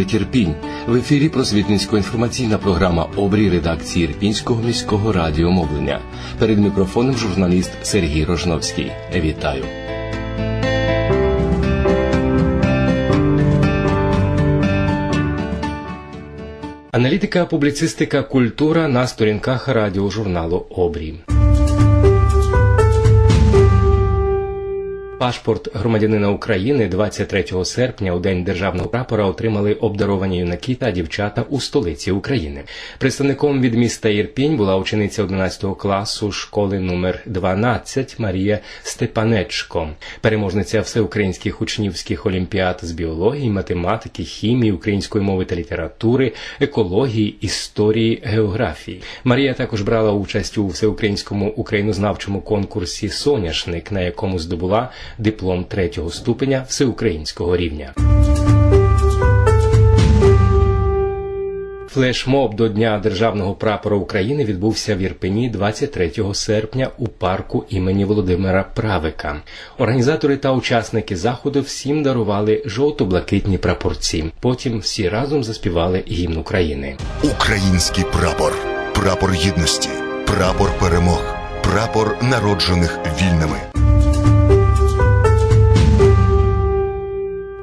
говорить Ірпінь. В ефірі просвітницько-інформаційна програма обрій редакції Ірпінського міського радіомовлення. Перед мікрофоном журналіст Сергій Рожновський. Вітаю. Аналітика, публіцистика, культура на сторінках радіожурналу Обрій. Пашпорт громадянина України 23 серпня у день державного прапора отримали обдаровані юнаки та дівчата у столиці України. Представником від міста Ірпінь була учениця 11 класу школи номер 12 Марія Степанечко, переможниця всеукраїнських учнівських олімпіад з біології, математики, хімії, української мови та літератури, екології, історії, географії. Марія також брала участь у всеукраїнському українознавчому конкурсі Соняшник, на якому здобула диплом третього ступеня всеукраїнського рівня. Флешмоб до Дня Державного прапора України відбувся в Ірпені 23 серпня у парку імені Володимира Правика. Організатори та учасники заходу всім дарували жовто-блакитні прапорці. Потім всі разом заспівали гімн України. Український прапор, прапор гідності, прапор перемог, прапор народжених вільними.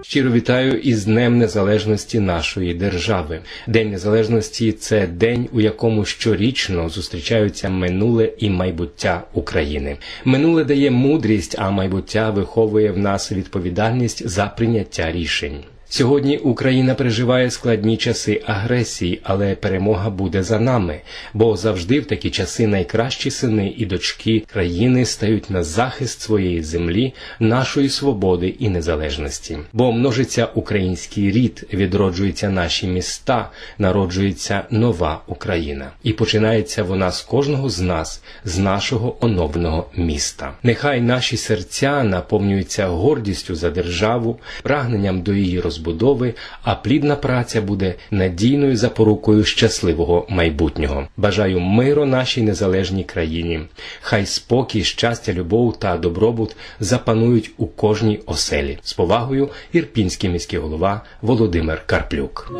Щиро вітаю із Днем Незалежності нашої держави. День Незалежності це день, у якому щорічно зустрічаються минуле і майбуття України. Минуле дає мудрість, а майбуття виховує в нас відповідальність за прийняття рішень. Сьогодні Україна переживає складні часи агресії, але перемога буде за нами, бо завжди в такі часи найкращі сини і дочки країни стають на захист своєї землі, нашої свободи і незалежності. Бо множиться український рід, відроджуються наші міста, народжується нова Україна, і починається вона з кожного з нас, з нашого оновленого міста. Нехай наші серця наповнюються гордістю за державу, прагненням до її розбудови, а плідна праця буде надійною запорукою щасливого майбутнього. Бажаю миру нашій незалежній країні. Хай спокій, щастя, любов та добробут запанують у кожній оселі. З повагою, ірпінський міський голова Володимир Карплюк.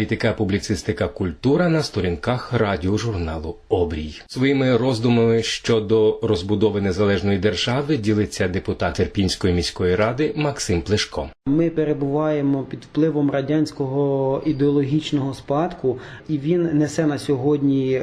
Аналітика, публіцистика, культура на сторінках радіожурналу Обрій своїми роздумами щодо розбудови незалежної держави ділиться депутат Ірпінської міської ради Максим Плешко. Ми перебуваємо під впливом радянського ідеологічного спадку, і він несе на сьогодні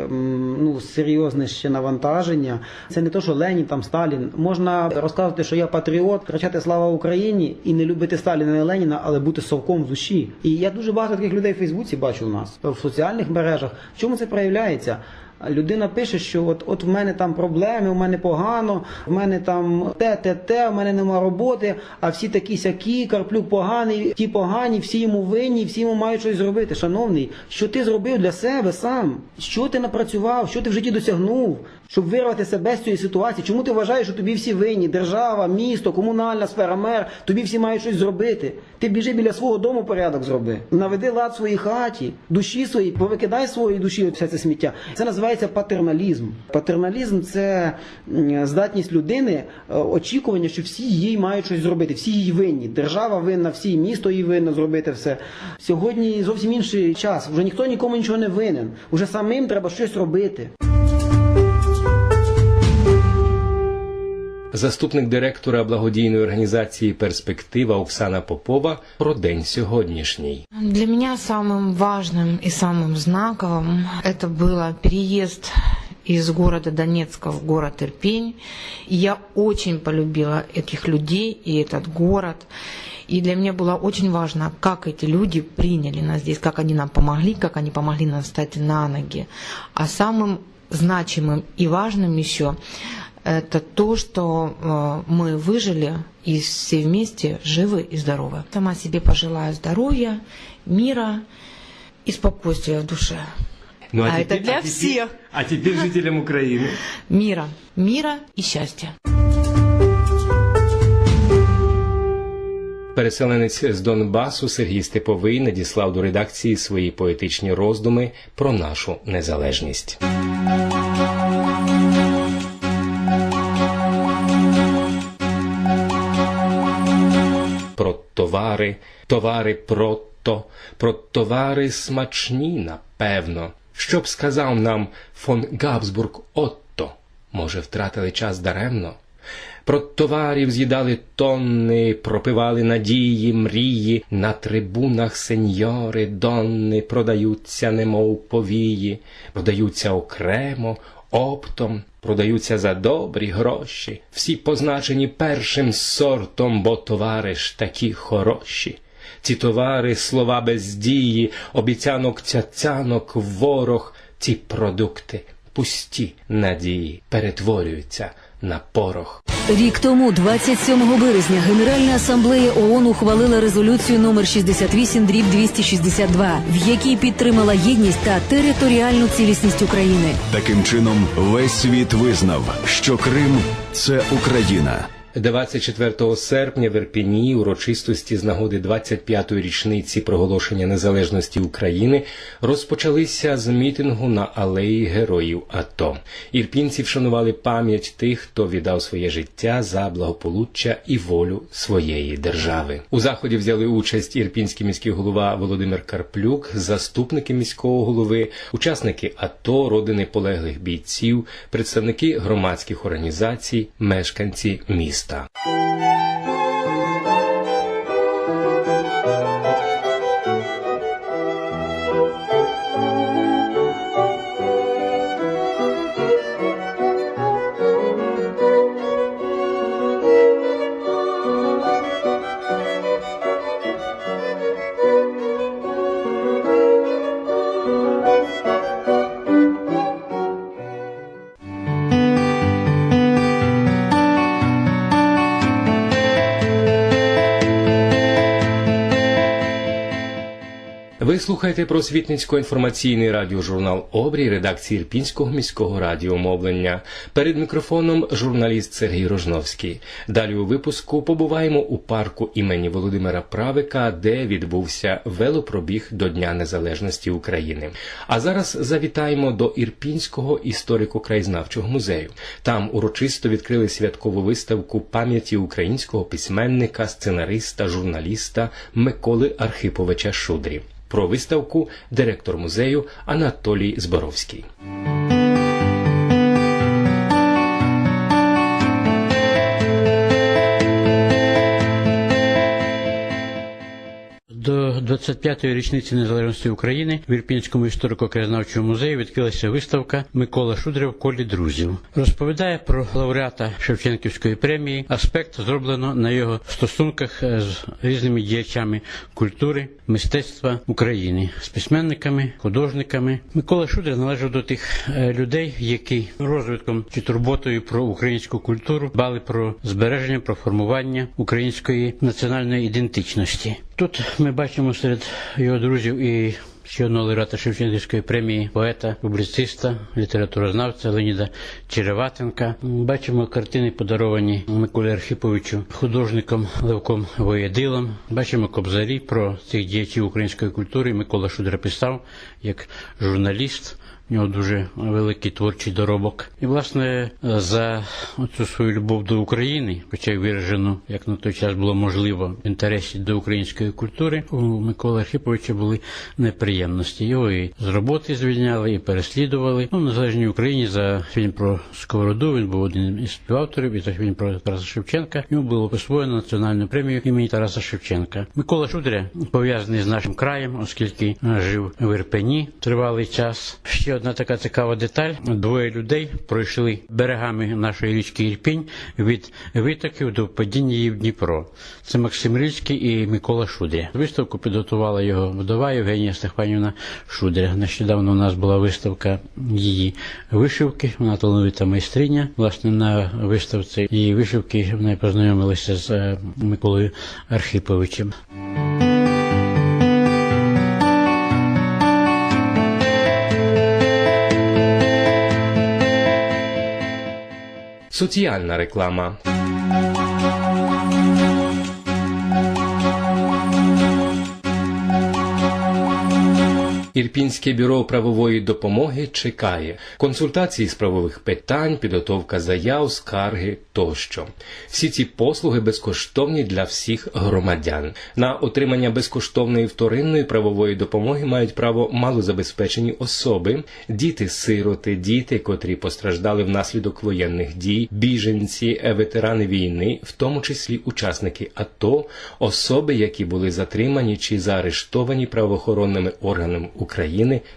ну серйозне ще навантаження. Це не то, що Ленін там Сталін. Можна розказувати, що я патріот, кричати слава Україні і не любити Сталіна і Леніна, але бути совком в душі. І я дуже багато таких людей в Фейсбуці бачу у нас в соціальних мережах. В чому це проявляється? Людина пише, що от от в мене там проблеми, в мене погано, в мене там те, те, те, в мене нема роботи, а всі такі сякі, Карплюк поганий, ті погані, всі йому винні, всі йому мають щось зробити. Шановний, що ти зробив для себе сам? Що ти напрацював? Що ти в житті досягнув? Щоб вирвати себе з цієї ситуації, чому ти вважаєш, що тобі всі винні? Держава, місто, комунальна сфера, мер, тобі всі мають щось зробити. Ти біжи біля свого дому порядок зроби. Наведи лад своїй хаті, душі своїй, повикидай з своєї душі все це сміття. Це називається патерналізм. Патерналізм це здатність людини, е, очікування, що всі їй мають щось зробити, всі їй винні. Держава винна, всі місто їй винно зробити все. Сьогодні зовсім інший час. Вже ніхто нікому нічого не винен. Уже самим треба щось робити. Заступник директора благодійної організації Перспектива Оксана Попова про день сьогоднішній. Для меня самым важным и самым знаковым это было переезд из города Донецка в город Ирпень. И я очень полюбила этих людей и этот город. И для меня было очень важно, как эти люди приняли нас здесь, как они нам помогли, как они помогли нам встать на ноги. А самым значимым и важным еще это то, что э, мы выжили и все вместе живы и здоровы. Сама себе пожелаю здоровья, мира и спокойствия в душе. Ну, А это для теперь- всех. А теперь жителям України. Мира, мира и счастья. Переселенець з Донбасу Сергій Степовий надіслав до редакції свої поетичні роздуми про нашу незалежність. Про товари, товари прото, про товари смачні, напевно. Що б сказав нам фон Габсбург Отто? Може, втратили час даремно? Про товарів з'їдали тонни, пропивали надії, мрії, на трибунах сеньори, донни продаються, немов повії, продаються окремо, оптом, продаються за добрі гроші, всі позначені першим сортом, бо товари ж такі хороші. Ці товари, слова без дії, обіцянок цяцянок, ворог, ці продукти, пусті надії, перетворюються на порох. Рік тому, 27 березня, Генеральна асамблея ООН ухвалила резолюцію номер 68 дріб 262, в якій підтримала єдність та територіальну цілісність України. Таким чином, весь світ визнав, що Крим це Україна. 24 серпня в Ірпіні урочистості з нагоди 25-ї річниці проголошення незалежності України розпочалися з мітингу на алеї Героїв АТО. Ірпінці вшанували пам'ять тих, хто віддав своє життя за благополуччя і волю своєї держави. У заході взяли участь ірпінський міський голова Володимир Карплюк, заступники міського голови, учасники АТО, родини полеглих бійців, представники громадських організацій, мешканці міста. Música Ви слухаєте просвітницько-інформаційний радіожурнал Обрій редакції Ірпінського міського радіомовлення. Перед мікрофоном журналіст Сергій Рожновський. Далі у випуску побуваємо у парку імені Володимира Правика, де відбувся велопробіг до Дня Незалежності України. А зараз завітаємо до Ірпінського історико-краєзнавчого музею. Там урочисто відкрили святкову виставку пам'яті українського письменника, сценариста, журналіста Миколи Архиповича Шудрі. Про виставку директор музею Анатолій Зборовський. 25-ї річниці незалежності України в Ірпінському історико-краєзнавчому музеї відкрилася виставка Микола Шудря в колі друзів. Розповідає про лауреата Шевченківської премії. Аспект зроблено на його стосунках з різними діячами культури, мистецтва України, з письменниками, художниками. Микола Шудря належав до тих е, людей, які розвитком чи турботою про українську культуру дбали про збереження, про формування української національної ідентичності. Тут ми бачимо серед його друзів і ще одного лауреата Шевченківської премії поета, публіциста, літературознавця Леоніда Череватенка. Бачимо картини, подаровані Миколі Архіповичу художником Левком Воєдилом. Бачимо кобзарі про цих діячів української культури. Микола Шудра писав як журналіст. У нього дуже великий творчий доробок. І, власне, за цю свою любов до України, хоча й виражену, як на той час було можливо, в інтересі до української культури, у Миколи Архіповича були неприємності. Його і з роботи звільняли, і переслідували. Ну, в незалежній Україні за фільм про Сковороду він був один із співавторів, і за фільм про Тараса Шевченка йому було присвоєно національну премію імені Тараса Шевченка. Микола Шудря пов'язаний з нашим краєм, оскільки жив в Ірпені тривалий час. Ще одна така цікава деталь. Двоє людей пройшли берегами нашої річки Ірпінь від витоків до падіння її в Дніпро. Це Максим Рильський і Микола Шудря. Виставку підготувала його вдова Євгенія Стефанівна Шудря. Нещодавно у нас була виставка її вишивки. Вона талановита майстриня. Власне, на виставці її вишивки ми познайомилися з е, Миколою Архиповичем. Соціальна реклама. Ірпінське бюро правової допомоги чекає консультації з правових питань, підготовка заяв, скарги тощо. Всі ці послуги безкоштовні для всіх громадян. На отримання безкоштовної вторинної правової допомоги мають право малозабезпечені особи, діти-сироти, діти, котрі постраждали внаслідок воєнних дій, біженці, ветерани війни, в тому числі учасники АТО, особи, які були затримані чи заарештовані правоохоронними органами України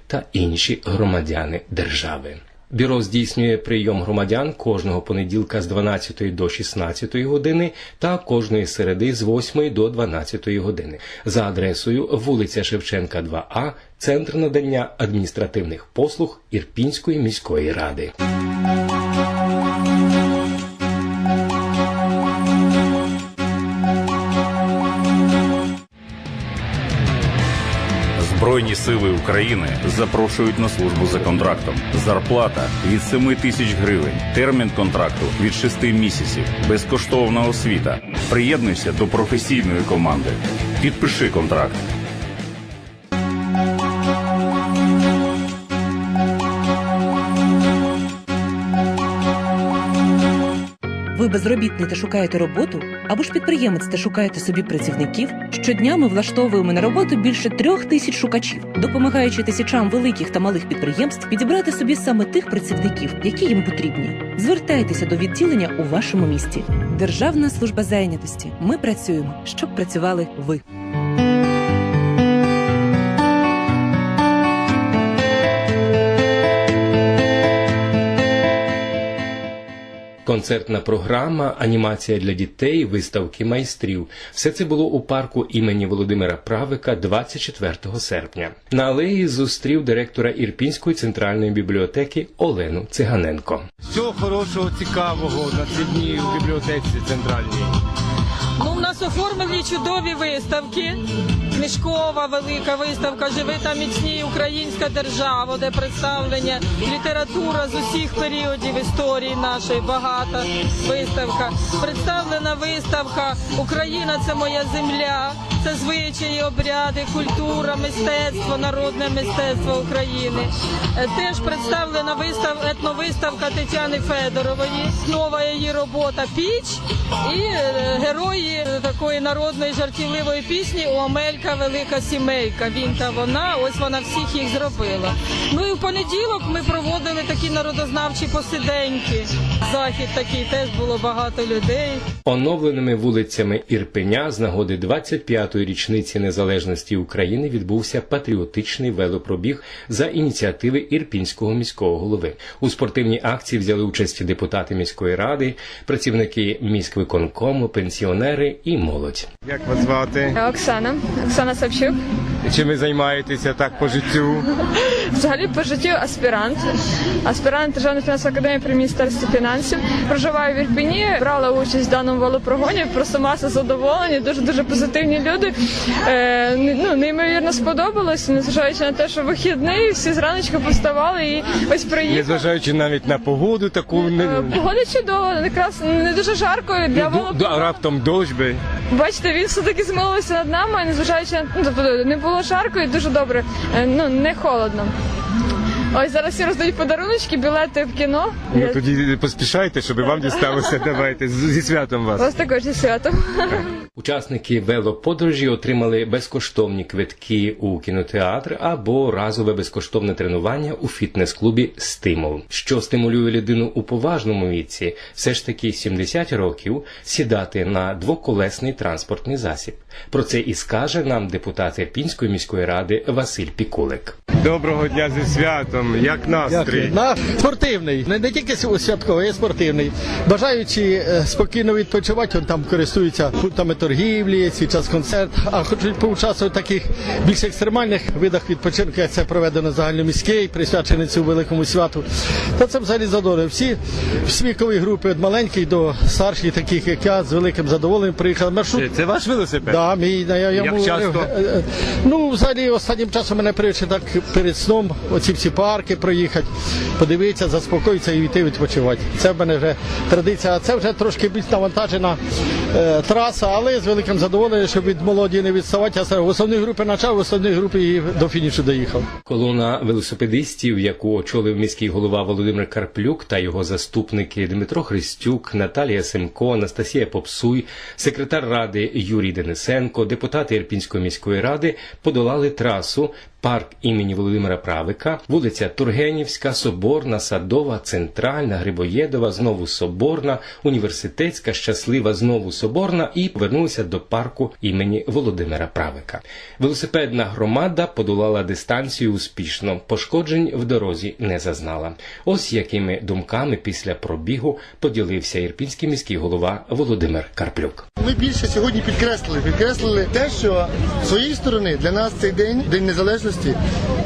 та інші громадяни держави. Бюро здійснює прийом громадян кожного понеділка з 12 до 16 години та кожної середи з 8 до 12 години за адресою вулиця Шевченка, 2А, Центр надання адміністративних послуг Ірпінської міської ради. Збройні сили України запрошують на службу за контрактом. Зарплата від 7 тисяч гривень. Термін контракту від 6 місяців. Безкоштовна освіта. Приєднуйся до професійної команди. Підпиши контракт. Безробітний та шукаєте роботу, або ж підприємець та шукаєте собі працівників. Щодня ми влаштовуємо на роботу більше трьох тисяч шукачів, допомагаючи тисячам великих та малих підприємств підібрати собі саме тих працівників, які їм потрібні. Звертайтеся до відділення у вашому місті. Державна служба зайнятості. Ми працюємо, щоб працювали ви. Концертна програма, анімація для дітей, виставки майстрів. Все це було у парку імені Володимира Правика 24 серпня. На алеї зустрів директора Ірпінської центральної бібліотеки Олену Циганенко. Всього хорошого, цікавого на ці дні в бібліотеці центральній. Нас оформлені чудові виставки. Книжкова велика виставка Живи та міцні Українська держава, де представлення література з усіх періодів історії нашої багата виставка. Представлена виставка Україна це моя земля. Це звичаї, обряди, культура, мистецтво, народне мистецтво України. Е, Теж представлена вистав, етновиставка Тетяни Федорової. Нова її робота Піч і е, герої такої народної жартівливої пісні Омелька Велика сімейка. Він та вона. Ось вона всіх їх зробила. Ну і в понеділок ми проводили такі народознавчі посиденьки. Захід такий теж було багато людей. Оновленими вулицями Ірпеня з нагоди 25-ї річниці незалежності України відбувся патріотичний велопробіг за ініціативи Ірпінського міського голови. У спортивній акції взяли участь депутати міської ради, працівники міськвиконкому, пенсіонери і молодь. Як вас звати? Оксана, Оксана Савчук. Чим ви займаєтеся так по життю? Взагалі по життю аспірант. Аспірант Державної фінансової академії при міністерстві фінансів. Проживаю в Ірпіні, брала участь в даному велопрогоні. Просто маса задоволення, дуже дуже позитивні люди. Е, ну неймовірно сподобалось, незважаючи на те, що вихідний, всі зраночку повставали і ось приїхали. Незважаючи навіть на погоду, таку не Е, Погода чудова, якраз не дуже жарко для а раптом дощ би. Бачите, він все таки змилився над нами, незважаючи на ну, тобто не було жарко і дуже добре. Е, Ну не холодно. Ось зараз всі роздають подаруночки, білети в кіно. Ну тоді поспішайте, щоб вам дісталося. Давайте зі святом вас. вас також зі святом. Учасники велоподорожі отримали безкоштовні квитки у кінотеатр або разове безкоштовне тренування у фітнес-клубі Стимул, що стимулює людину у поважному віці, все ж таки 70 років, сідати на двоколесний транспортний засіб. Про це і скаже нам депутат Ірпінської міської ради Василь Пікулик. Доброго дня зі святом. Як настрій? На спортивний, не, не тільки св- святковий, а й спортивний. Бажаючи е, спокійно відпочивати, он там користуються пунктами торгівлі, свій час концерт, а хочуть поучаствувати в таких більш екстремальних видах відпочинку, як це проведено загальноміський, присвячений цьому великому святу. Та це взагалі задоволення. Всі всі вікові групи від маленьких до старших, таких як я, з великим задоволенням приїхали. Маршрут Це ваш велосипед? Да, мій, я, я Як йому часто? е, е, Ну, взагалі, останнім часом мене привчили так перед сном оці всі парки проїхати, подивитися, заспокоїтися і йти відпочивати. Це в мене вже традиція, а це вже трошки більш навантажена е, траса, але з великим задоволенням, щоб від молоді не відставати. Я в основній групі почав, в основній групі і до фінішу доїхав. Колона велосипедистів, яку очолив міський голова Володимир Карплюк та його заступники Дмитро Христюк, Наталія Семко, Анастасія Попсуй, секретар ради Юрій Денисенко, депутати Ірпінської міської ради подолали трасу. Парк імені Володимира Правика, вулиця Тургенівська, Соборна, Садова, Центральна, Грибоєдова, знову Соборна, Університетська, Щаслива, знову Соборна і повернулися до парку імені Володимира Правика. Велосипедна громада подолала дистанцію успішно, пошкоджень в дорозі не зазнала. Ось якими думками після пробігу поділився ірпінський міський голова Володимир Карплюк. Ми більше сьогодні підкреслили, підкреслили те, що з своєї сторони для нас цей день, день незалежності,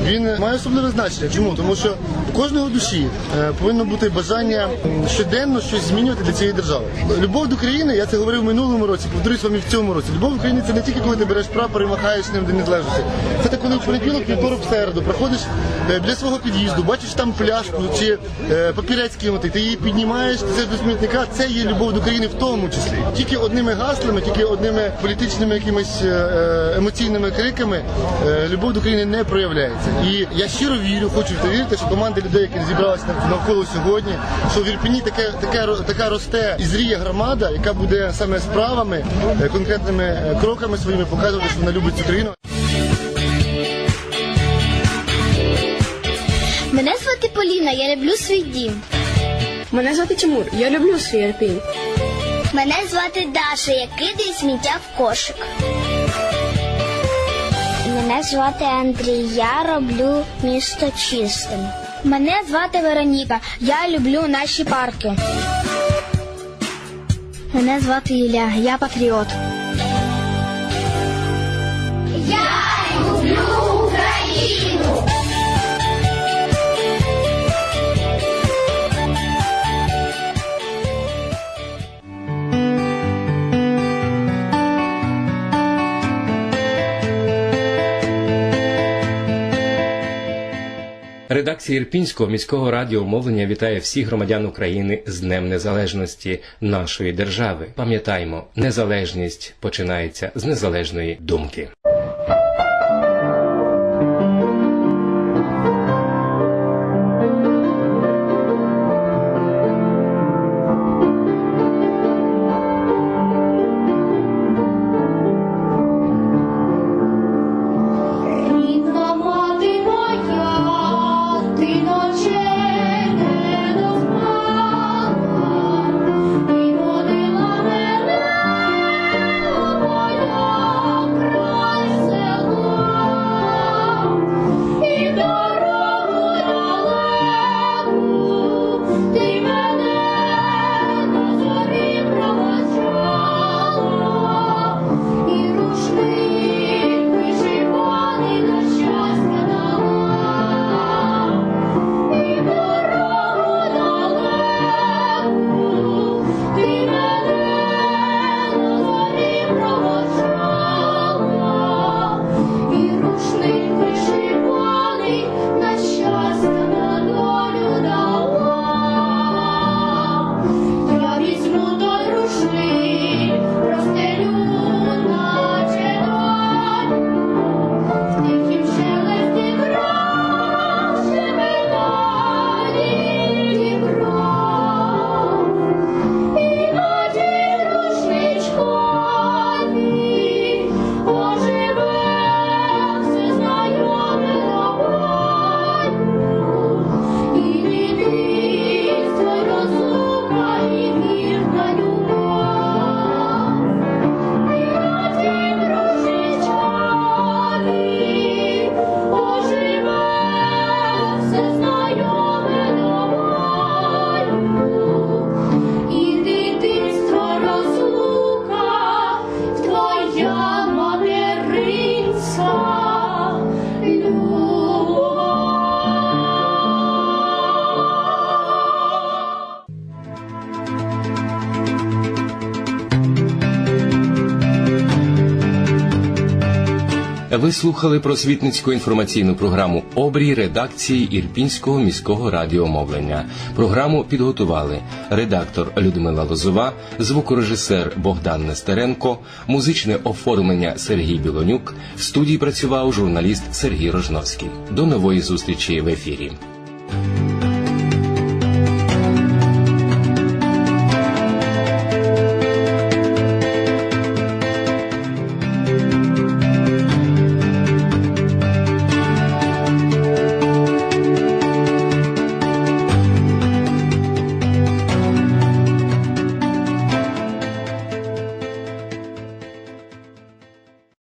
він має особливе значення. Чому? Тому що в кожного душі е, повинно бути бажання щоденно щось змінювати для цієї держави. Любов до країни, я це говорив в минулому році, повторюсь вам і в цьому році. Любов до країни це не тільки коли ти береш прапор і махаєш ним день незалежності. Це те, коли в понеділок, вівторок, середу проходиш е, біля свого під'їзду, бачиш там пляшку чи е, папірець кинутий, ти її піднімаєш, ти це до смітника. Це є любов до країни в тому числі. Тільки одними гаслами, тільки одними політичними якимись е, е, емоційними криками е, любов до країни не проявляється. І я щиро вірю, хочу вірити, що команда людей, які зібралися навколо сьогодні, що в Ірпіні таке, таке, така росте і зріє громада, яка буде саме справами, е, конкретними е, кроками своїми показувати, що вона любить цю країну. Мене звати Поліна, я люблю свій дім. Мене звати Тимур, я люблю свій Ірпінь. Мене звати Даша, я кидаю сміття в кошик. Мене звати Андрій, я роблю місто чистим. Мене звати Вероніка, я люблю наші парки. Мене звати Ілля, я патріот. Редакція Ірпінського міського радіомовлення вітає всіх громадян України з Днем Незалежності нашої держави. Пам'ятаймо, незалежність починається з незалежної думки. Слухали просвітницьку інформаційну програму Обрій редакції Ірпінського міського радіомовлення. Програму підготували редактор Людмила Лозова, звукорежисер Богдан Нестеренко, музичне оформлення Сергій Білонюк. В студії працював журналіст Сергій Рожновський. До нової зустрічі в ефірі.